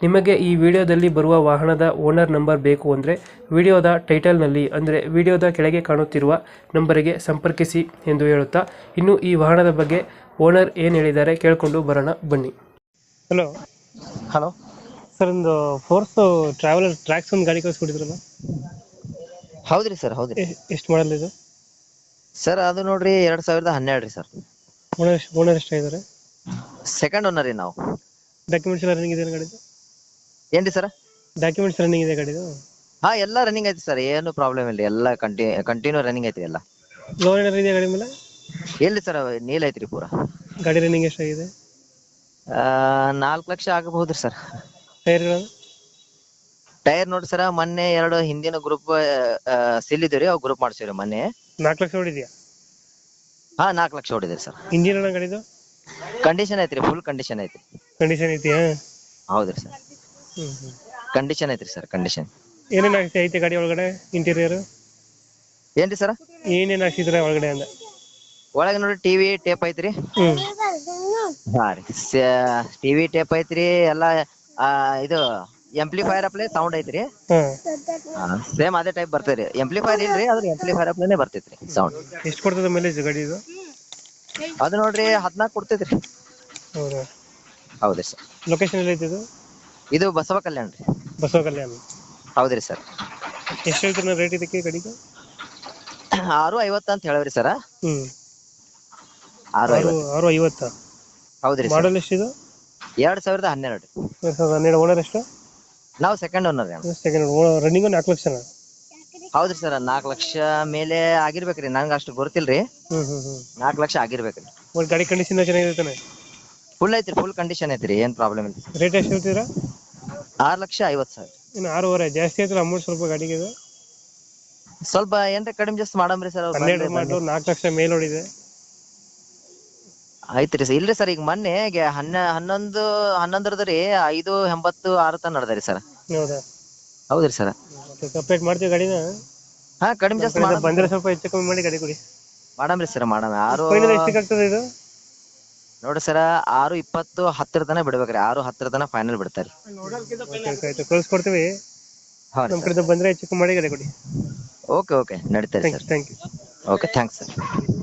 ನಿಮಗೆ ಈ ವಿಡಿಯೋದಲ್ಲಿ ಬರುವ ವಾಹನದ ಓನರ್ ನಂಬರ್ ಬೇಕು ಅಂದರೆ ವಿಡಿಯೋದ ಟೈಟಲ್ನಲ್ಲಿ ಅಂದರೆ ವಿಡಿಯೋದ ಕೆಳಗೆ ಕಾಣುತ್ತಿರುವ ನಂಬರಿಗೆ ಸಂಪರ್ಕಿಸಿ ಎಂದು ಹೇಳುತ್ತಾ ಇನ್ನು ಈ ವಾಹನದ ಬಗ್ಗೆ ಓನರ್ ಏನು ಹೇಳಿದ್ದಾರೆ ಕೇಳಿಕೊಂಡು ಬರೋಣ ಬನ್ನಿ. ಹಲೋ. ಹಲೋ. ಸರ್ ಒಂದು ಫೋರ್ಸ್ ಟ್ರಾವೆಲರ್ ಟ್ರ್ಯಾಕ್ಸ್ ಒಂದು ಗಾಡಿ ಕಳಿಸ್ಕೊಟ್ಟಿದ್ರಲ್ಲ? ಹೌದ್ರಿ ಸರ್ ಹೌದು ಎಷ್ಟು ಮಾಡಲ್ ಇದು? ಸರ್ ಅದು ನೋಡ್ರಿ ಎರಡ್ ಸಾವಿರದ ಹನ್ನೆರಡು ರೀ ಸರ್. ಓನರ್ ಓನರ್ ಎಷ್ಟಾಗಿದ್ದಾರೆ ಸೆಕೆಂಡ್ ಓನರ್ ರೀ ನಾವು. ಡಾಕ್ಯುಮೆಂಟ್ಸ್ ಎಲ್ಲ ರನ್ನಿಂಗ್ ಇದೆ ಗಾಡಿದು? ಏನ್ರಿ ಸರ್ ಡಾಕ್ಯುಮೆಂಟ್ಸ್ ರನ್ನಿಂಗ್ ಇದೆ ಗಾಡಿದು ಹಾ ಎಲ್ಲ ರನ್ನಿಂಗ್ ಐತಿ ಸರ್ ಏನು ಪ್ರಾಬ್ಲಮ್ ಇಲ್ಲ. ಎಲ್ಲ ಕಂಟಿ ಕಂಟಿನ್ಯೂ ರನ್ನಿಂಗ್ ಐತಿ ಎಲ್ಲ. ಲೋನ್ ಏನಾದ್ರು ಇದೆ ಗಾಡಿ ಮೇಲೆ? ಎಲ್ಲಿ ಸರ್ ನೀಲ್ ಐತ್ರಿ ಪೂರಾ? ಗಾಡಿ ರನ್ನಿಂಗ್ ಎಷ್ಟಾಗಿದೆ? ಆ, ನಾಲ್ಕ್ ಲಕ್ಷ ಆಗಬಹುದ್ರಿ ಸರ್ ಟೈರ್ಗಳು ಟೈರ್ ನೋಡಿ ಸರ್ ಮೊನ್ನೆ ಎರಡು ಹಿಂದಿನ ಗ್ರೂಪ್ ಸಿಲ್ ಇದ್ರಿ ಅವು ಗ್ರೂಪ್ ಮಾಡ್ಸಿವ್ರಿ ಮೊನ್ನೆ. ನಾಲ್ಕು ಲಕ್ಷ ಹೊಡಿದ್ಯಾ? ಹಾ ನಾಲ್ಕು ಲಕ್ಷ ಹೊಡಿದ್ರಿ ಸರ್ ಇಂಜಿನ್ ಅಣ್ಣ ಗಾಡಿದು? ಕಂಡೀಷನ್ ಐತ್ರಿ ಫುಲ್ ಕಂಡೀಷನ್ ಐತಿ ಕಂಡೀಷನ್ ಐತ್ಯಾ? ಹೌದ್ರಿ ಸರ್ ಕಂಡೀಷನ್ ಐತ್ರಿ ಸರ್ ಕಂಡೀಷನ್ ಏನೇನು ಹಾಕ್ಸಿ ಐತೆ ಗಾಡಿ ಒಳಗಡೆ ಇಂಟೀರಿಯರ್ ಏನ್ರಿ ಸರ್ ಏನೇನು ಹಾಕ್ಸಿದ್ರೆ ಒಳಗಡೆ ಅಂದ ಒಳಗೆ ನೋಡಿ ಟಿವಿ ಟೇಪ್ ಐತ್ರಿ. ಹಾ ರೀ. ಟಿವಿ ಟೇಪ್ ಐತ್ರಿ ಎಲ್ಲಾ ಆ, ಇದು ಎಂಪ್ಲಿಫೈರ್ ಅಪ್ಲೆ ಸೌಂಡ್ ಐತ್ರಿ. ಹಾಂ. ಸೇಮ್ ಅದೇ ಟೈಪ್ ಬರ್ತೈತ್ರಿ ಎಂಪ್ಲಿಫೈರ್ ಇಲ್ರಿ ಅದ್ರ ಎಂಪ್ಲಿಫೈರ್ ಅಪ್ಲೆನೆ ಬರ್ತೈತ್ರಿ ಸೌಂಡ್ ಎಷ್ಟು ಕೊಡ್ತದೆ ಮೈಲೇಜ್ ಗಾಡಿ ಇದು? ಅದು ನೋಡ್ರಿ ಹದ್ನಾಲ್ಕು ಕೊಡ್ತೈತ್ರಿ ಹೌದಾ? ಹೌದ್ರಿ ಸರ್. ಲೊಕೇಶನ್ ಎಲ್ಲ ಐತೆ ಇದು? ಇದು ಬಸವ ಕಲ್ಯಾಣ ರೀ. ಬಸವ ಕಲ್ಯಾಣ. ಹೌದ್ರಿ ಸರ್. ಎಷ್ಟು ಹೇಳ್ತೀರ ರೇಟ್ ಇದಕ್ಕೆ ಗಾಡಿಗೆ ಆರು ಐವತ್ತು ಅಂತ ಹೇಳವ್ರಿ ಸರ್. ಹ್ಮ್. ಆರು ಆರು ಐವತ್ತು ಆರು ಐವತ್ತಾ ಹೌದ್ರಿ ಸರ್. ಮಾಡಲ್ ಎಷ್ಟಿದು ಎರಡ್ ಸಾವಿರದ ಹನ್ನೆರಡು ಎರಡ್ ಸಾವಿರದ ಹನ್ನೆರಡು ಓನರ್ ಎಷ್ಟು? ನಾವು ಸೆಕೆಂಡ್ ಓನರ್ ರೀ ಸೆಕೆಂಡ್ ರನ್ನಿಂಗ್ ನಾಲ್ಕು ಲಕ್ಷ ಹೌದ್ರಿ ಸರ್ ನಾಲ್ಕು ಲಕ್ಷ ಮೇಲೆ ಆಗಿರ್ಬೇಕ್ರಿ. ನಂಗೆ ಅಷ್ಟು ಗೊತ್ತಿಲ್ರಿ. ಹ್ಮ್ ಹ್ಮ್ ಹ್ಮ್. ನಾಲ್ಕು ಲಕ್ಷ ಆಗಿರ್ಬೇಕ್ರಿ. ಒಂದು ಗಾಡಿ ಕಂಡೀಷನ್ ಚೆನ್ನಾಗಿದೆ ತಾನೆ? ಫುಲ್ ಐತ್ರಿ ಫುಲ್ ಕಂಡೀಷನ್ ಐತ್ರಿ ಏನ್ ಪ್ರಾಬ್ಲಮ್ ಇಲ್ಲ ರೇಟ್ ಎಷ್ಟು ಹೇಳ್ತೀರಾ? ಆರು ಲಕ್ಷ ಐವತ್ತು ಸಾವಿರ. ಇನ್ನು ಆರೂವರೆ ಜಾಸ್ತಿ ಆಯ್ತಲ್ಲ ಅಮೌಂಟ್ ಸ್ವಲ್ಪ ಗಾಡಿಗೆ ಇದು? ಸ್ವಲ್ಪ ಏನ್ರ ಕಡಿಮೆ ಜಾಸ್ತಿ ಮಾಡಮ್ರಿ ಸರ್ ಹನ್ನೆರಡು ಮಾಡಲು ನಾಲ್ಕು ಲಕ್ಷ ಮೇಲ್ ಹೊಡಿದೆ ಐತ್ರಿ ಸರ್ ಇಲ್ರಿ ಸರ್ ಈಗ ಮೊನ್ನೆ ಗೆ- ಹನ್ನ ಹನ್ನೊಂದು ಹನ್ನೊಂದರದ ರೀ ಐದು ಎಂಬತ್ತು ಆರು ತನ ನಡ್ದರಿ ಸರ್. ಹೌದಾ? ಹೌದ್ರಿ ಸರ್. ಸಪ್ರೇಟ್ ಮಾಡ್ತೀವಿ ಗಾಡಿನ? ಹಾ ಕಡಿಮೆ ಜಾಸ್ತಿ ಬಂದ್ರೆ ಸ್ವಲ್ಪ ಹೆಚ್ಚು ಕಮ್ಮಿ ಮಾಡಿ ಗಾಡಿ ಕೊಡಿ. ಮಾಡಮ್ರಿ ಸರ್ ಮಾಡಮ್ ಆರು ಫೈನಲ್ ಎಷ್ಟಕ್ಕೆ ಆಗ್ತದೆ ಇದು? ನೋಡ್ರಿ ಸರ್ ಆರು ಇಪ್ಪತ್ತು ಹತ್ತರ ತನ ಬಿಡ್ಬೇಕ್ರಿ. ಆರು ಹತ್ತರ ತನ ಫೈನಲ್ ಬಿಡ್ತಾರೆ. ಆಯ್ತು. ಕಳ್ಸ್ಕೊಡ್ತೀವಿ. ಹಾ ನಮ್ಮ ಕಡೆಯಿಂದ ಬಂದ್ರೆ ಹೆಚ್ಚು ಕಮ್ಮಿ ಮಾಡಿ ಗಾಡಿ ಕೊಡಿ. Okay okay ನಡೀತಾರೆ sir. Thank you okay thanks sir.